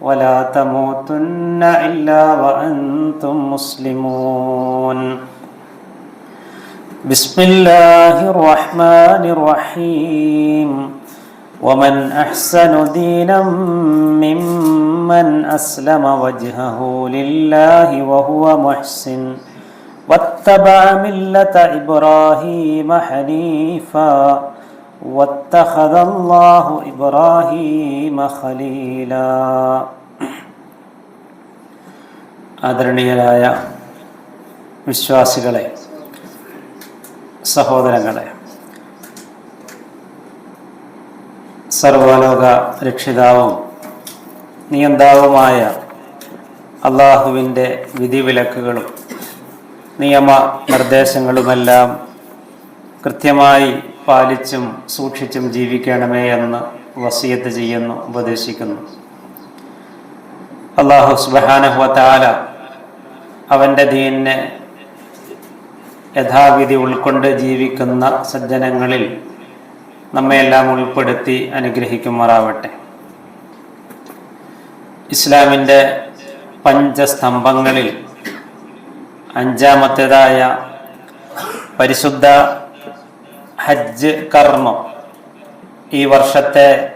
ولا تموتن إلا وأنتم مسلمون. بسم الله الرحمن الرحيم. ومن أحسن دينا ممن أسلم وجهه لله وهو محسن. واتبع ملة إبراهيم حنيفا. واتخذ الله إبراهيم خليلا ആദരണീയരായ വിശ്വാസികളെ സഹോദരങ്ങളെ സർവലോക രക്ഷിതാവും നിയന്താവുമായ അള്ളാഹുവിൻ്റെ വിധിവിലക്കുകളും നിയമ നിർദ്ദേശങ്ങളുമെല്ലാം കൃത്യമായി പാലിച്ചും സൂക്ഷിച്ചും ജീവിക്കണമേ എന്ന് വസിയത്ത് ചെയ്യുന്നു ഉപദേശിക്കുന്നു. അള്ളാഹു സുബാനഹുവത്താല അവന്റെ ദീനെ യഥാവിധി ഉൾക്കൊണ്ട് ജീവിക്കുന്ന സജ്ജനങ്ങളിൽ നമ്മയെല്ലാം ഉൾപ്പെടുത്തി അനുഗ്രഹിക്കുമാറാവട്ടെ. ഇസ്ലാമിന്റെ പഞ്ചസ്തംഭങ്ങളിൽ അഞ്ചാമത്തേതായ പരിശുദ്ധ ഹജ്ജ് കർമ്മം. ഈ വർഷത്തെ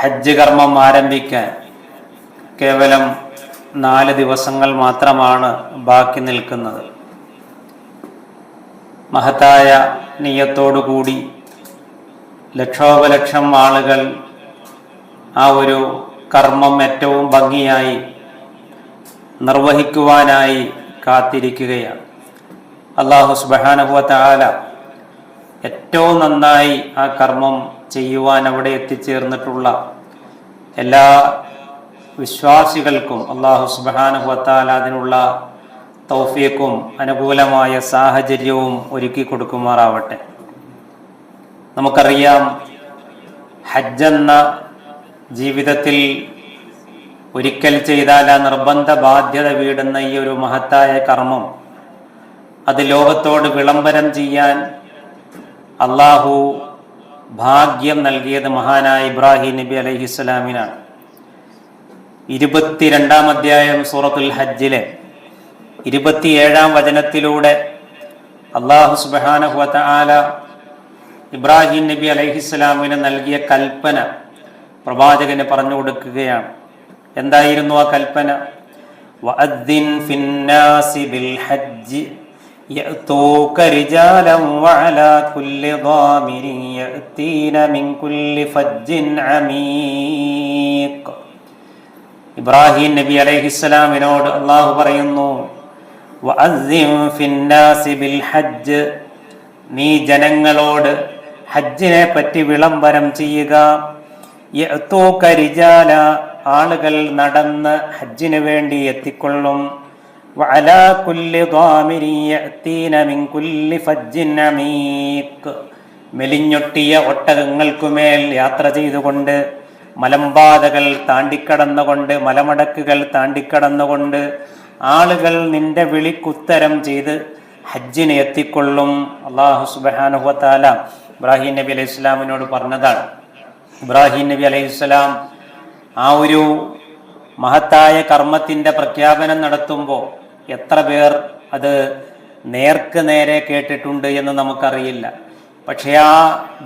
ഹജ്ജ് കർമ്മം ആരംഭിക്കാൻ കേവലം നാല് ദിവസങ്ങൾ മാത്രമാണ് ബാക്കി നിൽക്കുന്നത്. മഹത്തായ നീയത്തോടുകൂടി ലക്ഷോപലക്ഷം ആളുകൾ ആ ഒരു കർമ്മം ഏറ്റവും ഭംഗിയായി നിർവഹിക്കുവാനായി കാത്തിരിക്കുകയാണ്. അള്ളാഹു സുബാനുഭവത്ത ആല ഏറ്റവും നന്നായി ആ കർമ്മം ചെയ്യുവാൻ അവിടെ എത്തിച്ചേർന്നിട്ടുള്ള എല്ലാ വിശ്വാസികൾക്കും അള്ളാഹു സുബാനുഹത്താൽ അതിനുള്ള തൗഫീക്കും അനുകൂലമായ സാഹചര്യവും ഒരുക്കി കൊടുക്കുമാറാവട്ടെ. നമുക്കറിയാം ഹജ്ജെന്ന ജീവിതത്തിൽ ഒരിക്കൽ ചെയ്താൽ ആ നിർബന്ധ ബാധ്യത വീടുന്ന ഈ ഒരു മഹത്തായ കർമ്മം അത് ലോകത്തോട് വിളംബരം ചെയ്യാൻ അള്ളാഹു ഭാഗ്യം നൽകിയത് മഹാനായ ഇബ്രാഹിം നബി അലഹിസ്സലാമിനാണ് ഇരുപത്തിരണ്ടാം അധ്യായം സൂറത്തുൽ ഹജ്ജിലെ ഇരുപത്തിയേഴാം വചനത്തിലൂടെ അള്ളാഹു സുബാനഹുവത്ത ആല ഇബ്രാഹിം നബി അലഹിസ്സലാമിന് നൽകിയ കൽപ്പന പ്രവാചകന് പറഞ്ഞു കൊടുക്കുകയാണ്. എന്തായിരുന്നു ആ കൽപ്പന? വഅദ്ദിൻ ഫിന്നാസി ബിൽ يأتوك رجالا وعلى كل ضامر يأتين من كل فج عميق ഇബ്രാഹിം നബി അലൈഹിസ്സലാമിനോട് അള്ളാഹു പറയുന്നു വഅദ്ദിൻ ഫിന്നാസി ബിൽ ഹജ്ജ് നീ ജനങ്ങളോട് ഹജ്ജിനെ പറ്റി വിളംബരം ചെയ്യുക യഅ്തൂക റിജാല ആളുകൾ നടന്ന് ഹജ്ജിന് വേണ്ടി എത്തിക്കൊള്ളും വഅലാ കുല്ലി ضامر يأتين من كل فج عميق മെലിഞ്ഞൊട്ടിയ ഒട്ടകങ്ങൾക്കുമേൽ യാത്ര ചെയ്തുകൊണ്ട് മലമ്പാതകൾ താണ്ടിക്കടന്നുകൊണ്ട് മലമടക്കുകൾ താണ്ടിക്കടന്നുകൊണ്ട് ആളുകൾ നിന്റെ വിളിക്കുത്തരം ചെയ്ത് ഹജ്ജിന് എത്തിക്കൊള്ളും അള്ളാഹു സുബാനുഹത്താല ഇബ്രാഹിം നബി അലൈഹി ഇസ്ലാമിനോട് പറഞ്ഞതാണ് ഇബ്രാഹിം നബി അലൈഹി ഇസ്ലാം ആ ഒരു മഹത്തായ കർമ്മത്തിന്റെ പ്രഖ്യാപനം നടത്തുമ്പോൾ എത്ര പേർ അത് നേർക്ക് നേരെ കേട്ടിട്ടുണ്ട് എന്ന് നമുക്കറിയില്ല. പക്ഷെ ആ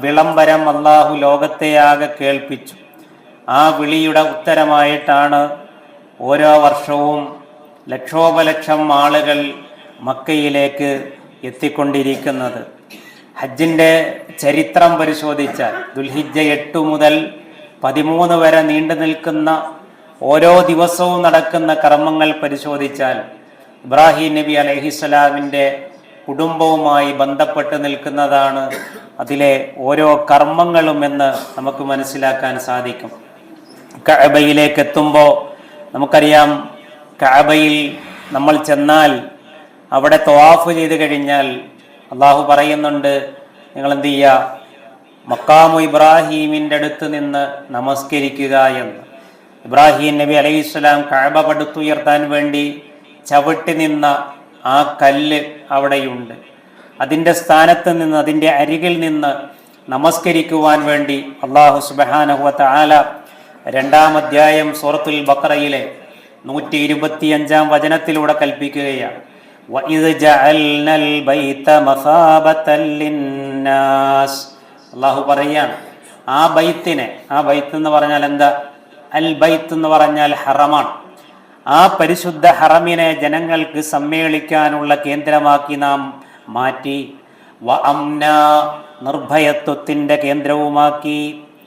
വിളംബരം അള്ളാഹു ലോകത്തെയാകെ കേൾപ്പിച്ചു. ആ വിളിയുടെ ഉത്തരമായിട്ടാണ് ഓരോ വർഷവും ലക്ഷോപലക്ഷം ആളുകൾ മക്കയിലേക്ക് എത്തിക്കൊണ്ടിരിക്കുന്നത്. ഹജ്ജിന്റെ ചരിത്രം പരിശോധിച്ചാൽ ദുൽഹിജ്ജ എട്ട് മുതൽ പതിമൂന്ന് വരെ നീണ്ടു നിൽക്കുന്ന ഓരോ ദിവസവും നടക്കുന്ന കർമ്മങ്ങൾ പരിശോധിച്ചാൽ ഇബ്രാഹിം നബി അലഹിസ്സലാമിന്റെ കുടുംബവുമായി ബന്ധപ്പെട്ട് നിൽക്കുന്നതാണ് അതിലെ ഓരോ കർമ്മങ്ങളും എന്ന് നമുക്ക് മനസ്സിലാക്കാൻ സാധിക്കും. കഅബയിലേക്ക് എത്തുമ്പോൾ നമുക്കറിയാം കഅബയിൽ നമ്മൾ ചെന്നാൽ അവിടെ ത്വാഫ് ചെയ്ത് കഴിഞ്ഞാൽ അള്ളാഹു പറയുന്നുണ്ട് നിങ്ങൾ എന്ത് ചെയ്യുക? മക്കാമു ഇബ്രാഹീമിന്റെ അടുത്ത് നിന്ന് നമസ്കരിക്കുക എന്ന്. ഇബ്രാഹിം നബി അലൈഹി സ്വലാം കഅബ പടുത്തുയർത്താൻ വേണ്ടി ചവിട്ടി നിന്ന ആ കല്ല് അവിടെയുണ്ട്. അതിന്റെ സ്ഥാനത്ത് നിന്ന് അതിന്റെ അരികിൽ നിന്ന് നമസ്കരിക്കുവാൻ വേണ്ടി അള്ളാഹു സുബഹാനഹുവത്ത ആല രണ്ടാം അധ്യായം സൂറത്തുൽ ബക്രയിലെ നൂറ്റി ഇരുപത്തിയഞ്ചാം വചനത്തിലൂടെ കൽപ്പിക്കുകയാണ്. അള്ളാഹു പറയുകയാണ് ആ ബൈത്തിനെ ആ ബൈത്ത് എന്ന് പറഞ്ഞാൽ എന്താ? അൽ ബൈത്ത് എന്ന് പറഞ്ഞാൽ ഹറമാണ്. ആ പരിശുദ്ധ ഹറമിനെ ജനങ്ങൾക്ക് സമ്മേളിക്കാനുള്ള കേന്ദ്രമാക്കി നാം മാറ്റി. വ അംന നിർഭയത്വത്തിന്റെ കേന്ദ്രവുമാക്കി.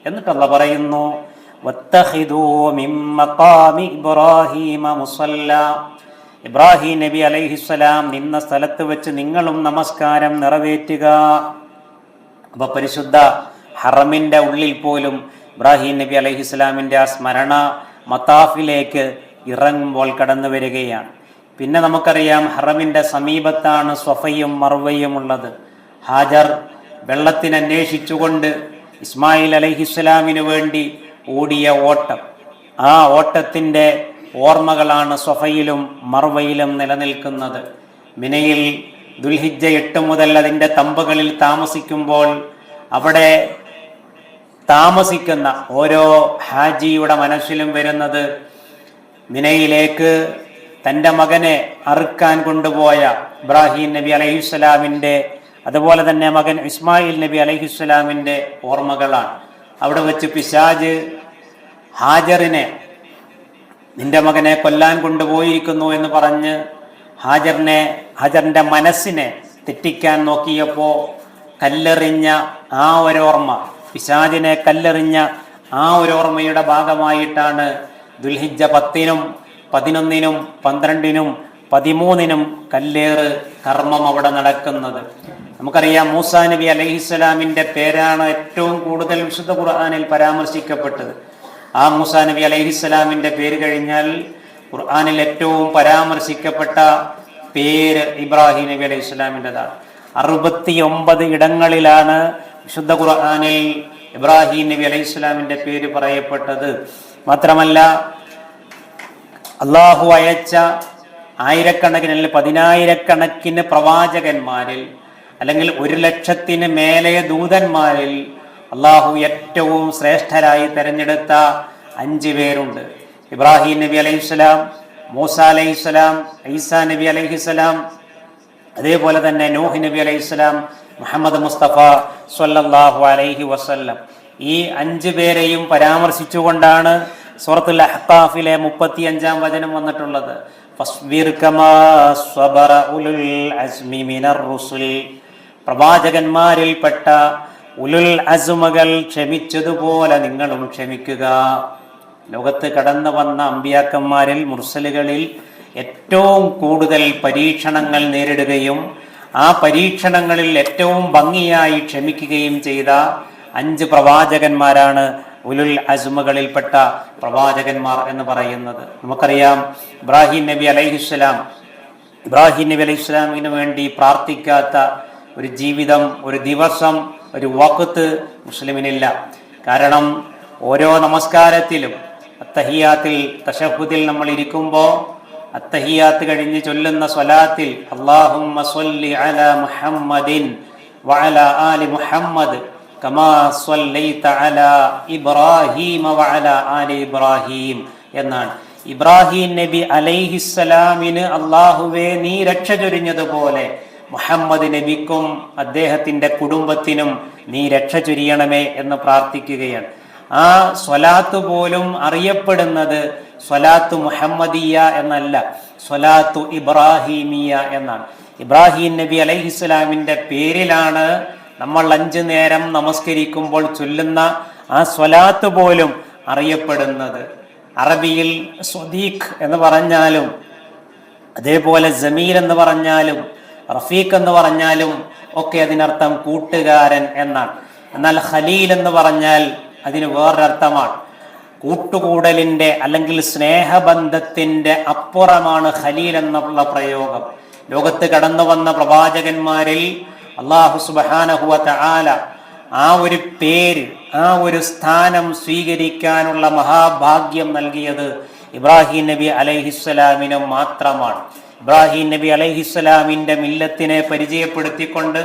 എന്നിട്ടല്ല പറയുന്നു ഇബ്രാഹിം നബി അലൈഹിസ്സലാം നിന്ന സ്ഥലത്ത് വെച്ച് നിങ്ങളും നമസ്കാരം നിറവേറ്റുക. അപ്പൊ പരിശുദ്ധ ഹറമിന്റെ ഉള്ളിൽ പോലും ഇബ്രാഹിം നബി അലൈഹി ഇസ്ലാമിന്റെ ആ സ്മരണ മത്താഫിലേക്ക് ഇറങ്ങുമ്പോൾ കടന്നു വരികയാണ്. പിന്നെ നമുക്കറിയാം ഹറമിന്റെ സമീപത്താണ് സ്വഫയും മർവയും ഉള്ളത്. ഹാജർ വെള്ളത്തിനന്വേഷിച്ചുകൊണ്ട് ഇസ്മായിൽ അലഹിസ്സലാമിനു വേണ്ടി ഓടിയ ഓട്ടം. ആ ഓട്ടത്തിന്റെ ഓർമ്മകളാണ് സ്വഫയിലും മർവയിലും നിലനിൽക്കുന്നത്. മിനയിൽ ദുൽഹിജ എട്ട് മുതൽ അതിന്റെ തമ്പുകളിൽ താമസിക്കുമ്പോൾ അവിടെ താമസിക്കുന്ന ഓരോ ഹാജിയുടെ മനസ്സിലും വരുന്നത് മിനയിലേക്ക് തന്റെ മകനെ അറുക്കാൻ കൊണ്ടുപോയ ഇബ്രാഹിം നബി അലഹിസ്സലാമിന്റെ അതുപോലെ തന്നെ മകൻ ഇസ്മായിൽ നബി അലഹിസ്സലാമിന്റെ ഓർമ്മകളാണ്. അവിടെ വെച്ച് പിശാജ് ഹാജറിനെ നിന്റെ മകനെ കൊല്ലാൻ കൊണ്ടുപോയിരിക്കുന്നു എന്ന് പറഞ്ഞ് ഹാജറിനെ ഹാജറിന്റെ മനസ്സിനെ തെറ്റിക്കാൻ നോക്കിയപ്പോൾ കല്ലെറിഞ്ഞ ആ ഒരോർമ്മ പിശാജിനെ കല്ലെറിഞ്ഞ ആ ഒരോർമ്മയുടെ ഭാഗമായിട്ടാണ് ദുൽഹിജ്ജ പത്തിനും പതിനൊന്നിനും പന്ത്രണ്ടിനും പതിമൂന്നിനും കല്ലേറ് കർമ്മം അവിടെ നടക്കുന്നത്. നമുക്കറിയാം മൂസാ നബി അലഹിസ്സലാമിന്റെ പേരാണ് ഏറ്റവും കൂടുതൽ വിശുദ്ധ ഖുർആാനിൽ പരാമർശിക്കപ്പെട്ടത്. ആ മൂസാ നബി അലൈഹിസ്സലാമിന്റെ പേര് കഴിഞ്ഞാൽ ഖുർആാനിൽ ഏറ്റവും പരാമർശിക്കപ്പെട്ട പേര് ഇബ്രാഹിം നബി അലൈഹി ഇസ്ലാമിന്റെതാണ് അറുപത്തി ഒമ്പത് ഇടങ്ങളിലാണ് വിശുദ്ധ ഖുർആാനിൽ ഇബ്രാഹിം നബി അലൈഹി ഇസ്ലാമിന്റെ പേര് പറയപ്പെട്ടത്. മാത്രമല്ല അള്ളാഹു അയച്ച ആയിരക്കണക്കിന് അല്ലെങ്കിൽ പതിനായിരക്കണക്കിന് പ്രവാചകന്മാരിൽ അല്ലെങ്കിൽ ഒരു ലക്ഷത്തിന് മേലെ ദൂതന്മാരിൽ അള്ളാഹു ഏറ്റവും ശ്രേഷ്ഠരായി തെരഞ്ഞെടുത്ത അഞ്ച് പേരുണ്ട്. ഇബ്രാഹിം നബി അലൈഹിസ്സലാം മൂസ അലൈഹിസ്സലാം ഈസാ നബി അലൈഹിസ്സലാം അതേപോലെ തന്നെ നൂഹ് നബി അലൈഹിസ്സലാം മുഹമ്മദ് മുസ്തഫ സ്വല്ലല്ലാഹു അലൈഹി വസല്ലം. ഈ അഞ്ച് പേരെയും പരാമർശിച്ചുകൊണ്ടാണ് സൂറത്തുൽ അഹ്ഖാഫിലെ മുപ്പത്തി അഞ്ചാം വചനം വന്നിട്ടുള്ളത്. പ്രവാചകന്മാരിൽപ്പെട്ട ഉലുൽ അസുമകൾ ക്ഷമിച്ചതുപോലെ നിങ്ങളും ക്ഷമിക്കുക. ലോകത്ത് കടന്നു വന്ന അമ്പിയാക്കന്മാരിൽ മുർസലുകളിൽ ഏറ്റവും കൂടുതൽ പരീക്ഷണങ്ങൾ നേരിടുകയും ആ പരീക്ഷണങ്ങളിൽ ഏറ്റവും ഭംഗിയായി ക്ഷമിക്കുകയും ചെയ്ത അഞ്ച് പ്രവാചകന്മാരാണ് ഉലുൽ അസുമകളിൽപ്പെട്ട പ്രവാചകന്മാർ എന്ന് പറയുന്നത്. നമുക്കറിയാം ഇബ്രാഹിം നബി അലൈഹിസ്സലാം ഇബ്രാഹിം നബി അലൈഹി ഇസ്ലാമിന് വേണ്ടി പ്രാർത്ഥിക്കാത്ത ഒരു ജീവിതം ഒരു ദിവസം ഒരു വക്കത്ത് മുസ്ലിമിനില്ല. കാരണം ഓരോ നമസ്കാരത്തിലും അത്തഹിയാത്തിൽ തഷഹുദിൽ നമ്മൾ ഇരിക്കുമ്പോൾ അത്തഹിയാത്ത് കഴിഞ്ഞ് ചൊല്ലുന്ന സ്വലാത്തിൽ അല മുഹമ്മദിൻ വഅല ആലി മുഹമ്മദ് ആലി എന്നാണ്. ഇബ്രാഹിം നബി അലൈഹിസ്സലാമിന് അള്ളാഹുവെ നീ രക്ഷ ചൊരിഞ്ഞതുപോലെ മുഹമ്മദ് നബിക്കും അദ്ദേഹത്തിന്റെ കുടുംബത്തിനും നീ രക്ഷ ചൊരിയണമേ എന്ന് പ്രാർത്ഥിക്കുകയാണ്. ആ സ്വലാത്ത് പോലും അറിയപ്പെടുന്നത് സ്വലാത്ത് മുഹമ്മദിയ എന്നല്ല സ്വലാത്തു ഇബ്രാഹീമിയ എന്നാണ്. ഇബ്രാഹിം നബി അലൈഹിസ്സലാമിന്റെ പേരിലാണ് നമ്മൾ അഞ്ചു നേരം നമസ്കരിക്കുമ്പോൾ ചൊല്ലുന്ന ആ സ്വലാത്ത് പോലും അറിയപ്പെടുന്നത്. അറബിയിൽ സ്വദീഖ് എന്ന് പറഞ്ഞാലും അതേപോലെ ജമീൽ എന്ന് പറഞ്ഞാലും റഫീഖ് എന്ന് പറഞ്ഞാലും ഒക്കെ അതിനർത്ഥം കൂട്ടുകാരൻ എന്നാണ്. എന്നാൽ ഖലീൽ എന്ന് പറഞ്ഞാൽ അതിന് വേറൊരർത്ഥമാണ്. കൂട്ടുകൂടലിന്റെ അല്ലെങ്കിൽ സ്നേഹബന്ധത്തിന്റെ അപ്പുറമാണ് ഖലീൽ എന്നുള്ള പ്രയോഗം. ലോകത്ത് കടന്നു വന്ന പ്രവാചകന്മാരിൽ അള്ളാഹു സുബഹാനഹുവ തആല ആ ഒരു പേര് ആ ഒരു സ്ഥാനം സ്വീകരിക്കാനുള്ള മഹാഭാഗ്യം നൽകിയത് ഇബ്രാഹിം നബി അലൈഹിസ്സലാമിന് മാത്രമാണ്. ഇബ്രാഹിം നബി അലൈഹിസ്സലാമിന്റെ മില്ലത്തിനെ പരിചയപ്പെടുത്തിക്കൊണ്ട്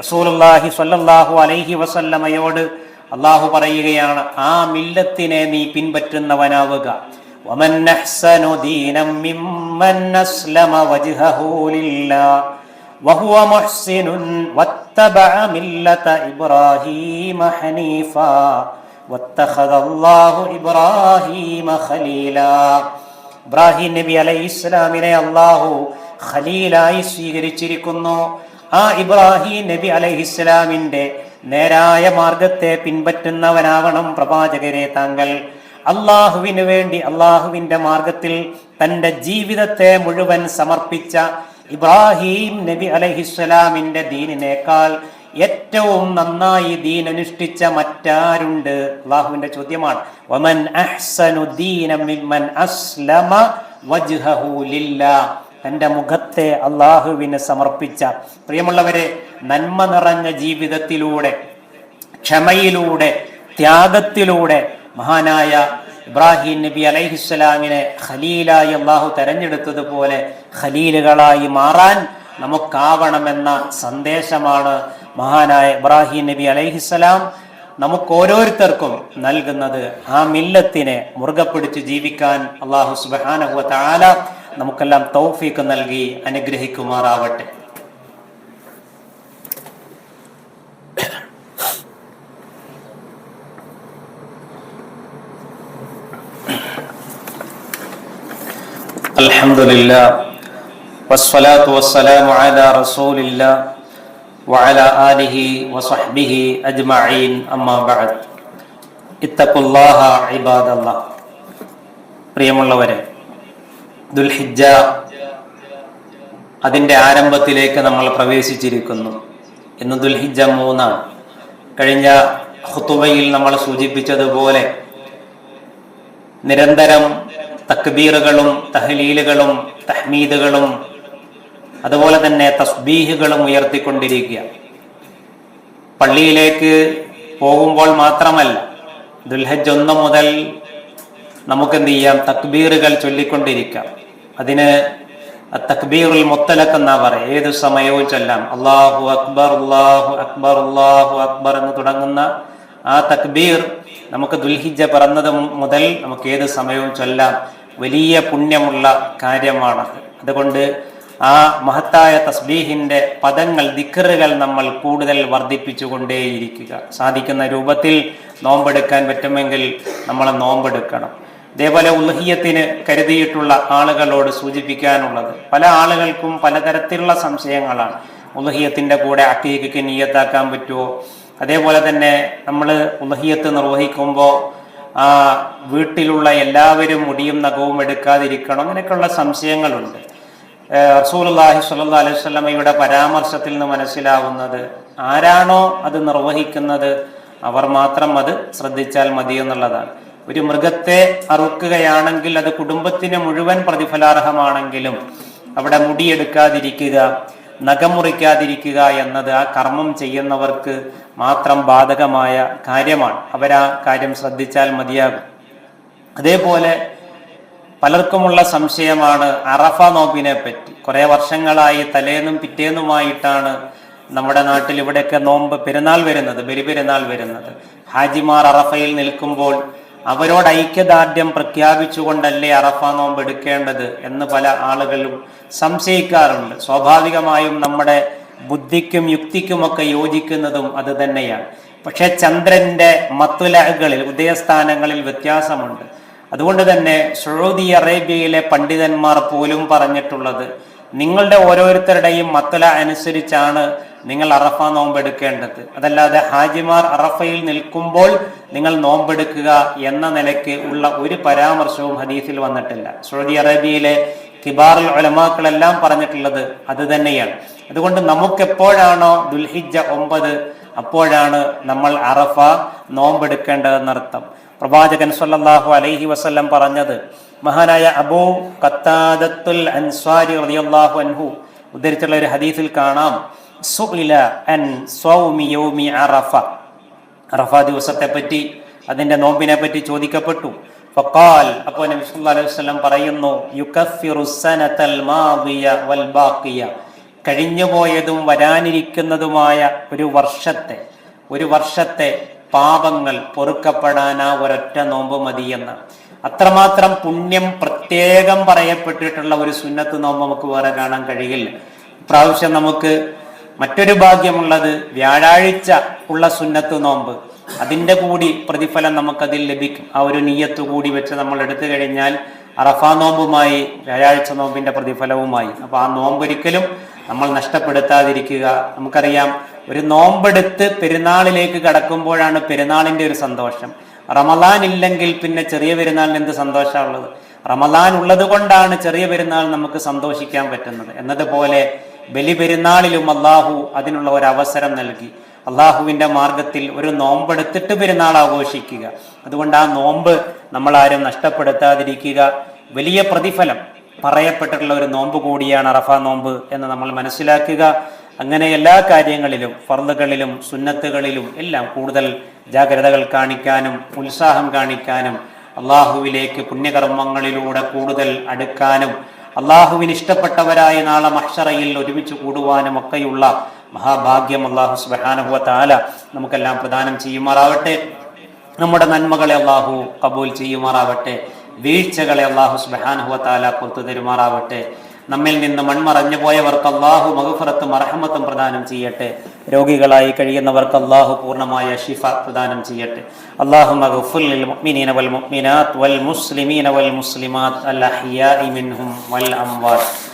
റസൂലുല്ലാഹി സല്ലല്ലാഹു അലൈഹി വസല്ലമയോട് അള്ളാഹു പറയുകയാണ് ആ മില്ലത്തിനെ നീ പിൻപറ്റുന്നവനാവുക. ഒമൻ ദീനം മിമ്മൻ അസ്ലമ വജ്ഹഹു ലില്ലാ وهو محسن واتبع ملة إبراهيم حنيفا واتخذ الله إبراهيم خليلا ഇബ്രാഹിം നബി അലൈഹി ഇസ്ലാമിനെ അള്ളാഹു ഖലീലായി സ്വീകരിച്ചിരിക്കുന്നു ആ ഇബ്രാഹിം നബി അലൈഹി ഇസ്ലാമിന്റെ നേരായ മാർഗത്തെ പിൻപറ്റുന്നവനാവണം പ്രവാചകരെ താങ്കൾ അള്ളാഹുവിന് വേണ്ടി അള്ളാഹുവിന്റെ മാർഗത്തിൽ തന്റെ ജീവിതത്തെ മുഴുവൻ സമർപ്പിച്ച ഇബ്രാഹിം നബി അലഹിസ്സലാമിന്റെ ദീനിനേക്കാൾ ഏറ്റവും നന്നായി ദീൻ അനുഷ്ഠിച്ച മറ്റാരുണ്ട്? അള്ളാഹുവിന്റെ ചോദ്യമാണ്. വമൻ അഹ്സനു അസ്ലമ വജ്ഹഹു ലില്ലാ. തന്റെ മുഖത്തെ അള്ളാഹുവിന് സമർപ്പിച്ച. പ്രിയമുള്ളവരെ നന്മ നിറഞ്ഞ ജീവിതത്തിലൂടെ ക്ഷമയിലൂടെ ത്യാഗത്തിലൂടെ മഹാനായ ഇബ്രാഹിം നബി അലൈഹിസ്സലാമിനെ ഖലീലായി അള്ളാഹു തെരഞ്ഞെടുത്തതുപോലെ ഖലീലുകളായി മാറാൻ നമുക്കാവണമെന്ന സന്ദേശമാണ് മഹാനായ ഇബ്രാഹിം നബി അലൈഹിസ്സലാം നമുക്ക് ഓരോരുത്തർക്കും നൽകുന്നത് ആ മില്ലത്തിനെ മുറുകെ പിടിച്ച് ജീവിക്കാൻ അള്ളാഹു സുബാനഹുല നമുക്കെല്ലാം തൗഫീക്ക് നൽകി അനുഗ്രഹിക്കുമാറാവട്ടെ. الحمد لله والصلاة والسلام على رسول الله وعلى آله وصحبه أجمعين أما بعد اتقوا الله عباد الله പ്രിയമുള്ളവരെ ദുൽഹിജ അതിൻ്റെ ആരംഭത്തിലേക്ക് നമ്മൾ പ്രവേശിച്ചിരിക്കുന്നു ഇന്ന് ദുൽഹിജ മൂന്നാണ് കഴിഞ്ഞ ഹുത്തുബയിൽ നമ്മൾ സൂചിപ്പിച്ചതുപോലെ നിരന്തരം തക്ബീറുകളും തഹലീലുകളും തഹ്മീദുകളും അതുപോലെ തന്നെ തസ്ബീഹുകളും ഉയർത്തിക്കൊണ്ടിരിക്കുക. പള്ളിയിലേക്ക് പോകുമ്പോൾ മാത്രമല്ല ദുൽഹജ് ഒന്ന് മുതൽ നമുക്ക് എന്ത് ചെയ്യാം? തക്ബീറുകൾ ചൊല്ലിക്കൊണ്ടിരിക്കാം. അതിന് തക്ബീറുൽ മുത്തലക്ക് എന്നാ പറയുക ഏത് സമയവും ചൊല്ലാം. അള്ളാഹു അക്ബർ അള്ളാഹു അക്ബർ അള്ളാഹു അക്ബർ എന്ന് തുടങ്ങുന്ന ആ തക്ബീർ നമുക്ക് ദുൽഹിജ പിറന്നത് മുതൽ നമുക്ക് ഏത് സമയവും ചൊല്ലാം. വലിയ പുണ്യമുള്ള കാര്യമാണ്. അതുകൊണ്ട് ആ മഹത്തായ തസ്ബീഹിന്റെ പദങ്ങൾ ദിക്കറുകൾ നമ്മൾ കൂടുതൽ വർദ്ധിപ്പിച്ചുകൊണ്ടേയിരിക്കുക. സാധിക്കുന്ന രൂപത്തിൽ നോമ്പെടുക്കാൻ പറ്റുമെങ്കിൽ നമ്മൾ നോമ്പെടുക്കണം. ഇതേപോലെ ഉൽഹിയത്തിന് കരുതിയിട്ടുള്ള ആളുകളോട് സൂചിപ്പിക്കാനുള്ളത് പല ആളുകൾക്കും പലതരത്തിലുള്ള സംശയങ്ങളാണ്. ഉൽഹിയത്തിന്റെ കൂടെ അക്കീക്ക് നീയത്താക്കാൻ പറ്റുമോ? അതേപോലെ തന്നെ നമ്മൾ ഉലഹിയത്ത് നിർവഹിക്കുമ്പോൾ വീട്ടിലുള്ള എല്ലാവരും മുടിയും നഖവും എടുക്കാതിരിക്കണം അങ്ങനെയൊക്കെയുള്ള സംശയങ്ങളുണ്ട്. റസൂലുള്ളാഹി സ്വല്ലാ അലൈഹി വസല്ലമയുടെ പരാമർശത്തിൽ നിന്ന് മനസ്സിലാവുന്നത് ആരാണോ അത് നിർവഹിക്കുന്നത് അവർ മാത്രം അത് ശ്രദ്ധിച്ചാൽ മതി എന്നുള്ളതാണ്. ഒരു മൃഗത്തെ അറുക്കുകയാണെങ്കിൽ അത് കുടുംബത്തിന് മുഴുവൻ പ്രതിഫലാർഹമാണെങ്കിലും അവിടെ മുടിയെടുക്കാതിരിക്കുക നഖം മുറിക്കാതിരിക്കുക എന്നത് ആ കർമ്മം ചെയ്യുന്നവർക്ക് മാത്രം ബാധകമായ കാര്യമാണ്. അവരാ കാര്യം ശ്രദ്ധിച്ചാൽ മതിയാകും. അതേപോലെ പലർക്കുമുള്ള സംശയമാണ് അറഫ നോമ്പിനെ പറ്റി. കുറെ വർഷങ്ങളായി തലേന്നും പിറ്റേന്നുമായിട്ടാണ് നമ്മുടെ നാട്ടിൽ ഇവിടെയൊക്കെ നോമ്പ് പെരുന്നാൾ വരുന്നത് ബലിപെരുന്നാൾ വരുന്നത്. ഹാജിമാർ അറഫയിൽ നിൽക്കുമ്പോൾ അവരോട് ഐക്യദാർഢ്യം പ്രഖ്യാപിച്ചുകൊണ്ടല്ലേ അറഫ നോമ്പ് എടുക്കേണ്ടത് എന്ന് പല ആളുകളും സംശയിക്കാറുണ്ട്. സ്വാഭാവികമായും നമ്മുടെ ബുദ്ധിക്കും യുക്തിക്കുമൊക്കെ യോജിക്കുന്നതും അത് തന്നെയാണ്. പക്ഷെ ചന്ദ്രന്റെ മത്തുലകളിൽ ഉദയസ്ഥാനങ്ങളിൽ വ്യത്യാസമുണ്ട്. അതുകൊണ്ട് തന്നെ സൗദി അറേബ്യയിലെ പണ്ഡിതന്മാർ പോലും പറഞ്ഞിട്ടുള്ളത് നിങ്ങളുടെ ഓരോരുത്തരുടെയും മത്തുല അനുസരിച്ചാണ് നിങ്ങൾ അറഫ നോമ്പെടുക്കേണ്ടത്. അതല്ലാതെ ഹാജിമാർ അറഫയിൽ നിൽക്കുമ്പോൾ നിങ്ങൾ നോമ്പെടുക്കുക എന്ന നിലയ്ക്ക് ഉള്ള ഒരു പരാമർശവും ഹദീസിൽ വന്നിട്ടില്ല. സൗദി അറേബ്യയിലെ കിബാറുൽ ഒലമാക്കളെല്ലാം പറഞ്ഞിട്ടുള്ളത് അത് തന്നെയാണ്. അതുകൊണ്ട് നമുക്കെപ്പോഴാണോ ദുൽഹിജ ഒമ്പത് അപ്പോഴാണ് നമ്മൾ അറഫ നോമ്പെടുക്കേണ്ടതെന്നർത്ഥം. പ്രവാചകൻ സല്ലാഹു അലൈഹി വസല്ലം പറഞ്ഞത് മഹാനായ അബൂ കത്താദത്തുൽ അൻസ്വാരി റളിയല്ലാഹു അൻഹു ഉദ്ധരിച്ചുള്ള ഒരു ഹദീസിൽ കാണാം. സുഇല അൻ സൗമി യൗമി അറഫ. അറഫ ദിവസത്തെ പറ്റി അതിന്റെ നോമ്പിനെ പറ്റി ചോദിക്കപ്പെട്ടു. ഫഖാൽ അപ്പോൾ നബി സല്ലല്ലാഹു അലൈഹി വസല്ലം പറയുന്നു യുകഫിറു സനതൽ വൽ ബാഖിയ. കഴിഞ്ഞുപോയതും വരാനിരിക്കുന്നതുമായ ഒരു വർഷത്തെ ഒരു വർഷത്തെ പാപങ്ങൾ പൊറുക്കപ്പെടാൻ ആ ഒരൊറ്റ നോമ്പ് മതിയെന്ന്. അത്രമാത്രം പുണ്യം പ്രത്യേകം പറയപ്പെട്ടിട്ടുള്ള ഒരു സുന്നത്ത് നോമ്പ് നമുക്ക് വേറെ കാണാൻ കഴിയില്ല. പ്രാവശ്യം നമുക്ക് മറ്റൊരു ഭാഗ്യമുള്ളത് വ്യാഴാഴ്ച ഉള്ള സുന്നത്ത് നോമ്പ്. അതിന്റെ കൂടി പ്രതിഫലം നമുക്കതിൽ ലഭിക്കും. ആ ഒരു നീയത്ത് കൂടി വെച്ച് നമ്മൾ എടുത്തു കഴിഞ്ഞാൽ അറഫാ നോമ്പുമായി വ്യാഴാഴ്ച നോമ്പിന്റെ പ്രതിഫലവുമായി. അപ്പോൾ ആ നോമ്പൊരിക്കലും നമ്മൾ നഷ്ടപ്പെടുത്താതിരിക്കുക. നമുക്കറിയാം ഒരു നോമ്പെടുത്ത് പെരുന്നാളിലേക്ക് കടക്കുമ്പോഴാണ് പെരുന്നാളിന്റെ ഒരു സന്തോഷം. റമലാൻ ഇല്ലെങ്കിൽ പിന്നെ ചെറിയ പെരുന്നാളിന് എന്ത് സന്തോഷമുള്ളത് റമലാൻ ഉള്ളത് കൊണ്ടാണ് ചെറിയ പെരുന്നാൾ നമുക്ക് സന്തോഷിക്കാൻ പറ്റുന്നത്. എന്നതുപോലെ ബലി പെരുന്നാളിലും അള്ളാഹു അതിനുള്ള ഒരു അവസരം നൽകി. അള്ളാഹുവിന്റെ മാർഗത്തിൽ ഒരു നോമ്പെടുത്തിട്ട് പെരുന്നാൾ ആഘോഷിക്കുക. അതുകൊണ്ട് ആ നോമ്പ് നമ്മൾ ആരും നഷ്ടപ്പെടുത്താതിരിക്കുക. വലിയ പ്രതിഫലം പറയപ്പെട്ടിട്ടുള്ള ഒരു നോമ്പ് കൂടിയാണ് അറഫ നോമ്പ് എന്ന് നമ്മൾ മനസ്സിലാക്കുക. അങ്ങനെ എല്ലാ കാര്യങ്ങളിലും ഫർദുകളിലും സുന്നത്തുകളിലും എല്ലാം കൂടുതൽ ജാഗ്രതകൾ കാണിക്കാനും ഉത്സാഹം കാണിക്കാനും അള്ളാഹുവിലേക്ക് പുണ്യകർമ്മങ്ങളിലൂടെ കൂടുതൽ അടുക്കാനും അള്ളാഹുവിന് ഇഷ്ടപ്പെട്ടവരായ നാളെ മക്ഷറയിൽ ഒരുമിച്ച് കൂടുവാനും ഒക്കെയുള്ള മഹാഭാഗ്യം അള്ളാഹു സുബാനഹുവ നമുക്കെല്ലാം പ്രദാനം ചെയ്യുമാറാവട്ടെ. നമ്മുടെ നന്മകളെ അള്ളാഹു കബൂൽ ചെയ്യുമാറാവട്ടെ. വീഴ്ചകളെ അള്ളാഹു സുബാനഹുവ പുറത്തു തരുമാറാവട്ടെ. നമ്മിൽ നിന്ന് മൺമറഞ്ഞു പോയവർക്ക് അള്ളാഹു മകുഫറത്തും അർഹമത്തും പ്രദാനം ചെയ്യട്ടെ. രോഗികളായി കഴിയുന്നവർക്ക് അള്ളാഹു പൂർണമായ ഷിഫ പ്രദാനം ചെയ്യട്ടെ. അള്ളാഹു മകുഫുൽ വൽ മുഅ്മിനാത്ത് വൽ മുസ്ലിമീന വൽ മുസ്ലിമാത്ത് അൽ മിൻഹും വൽ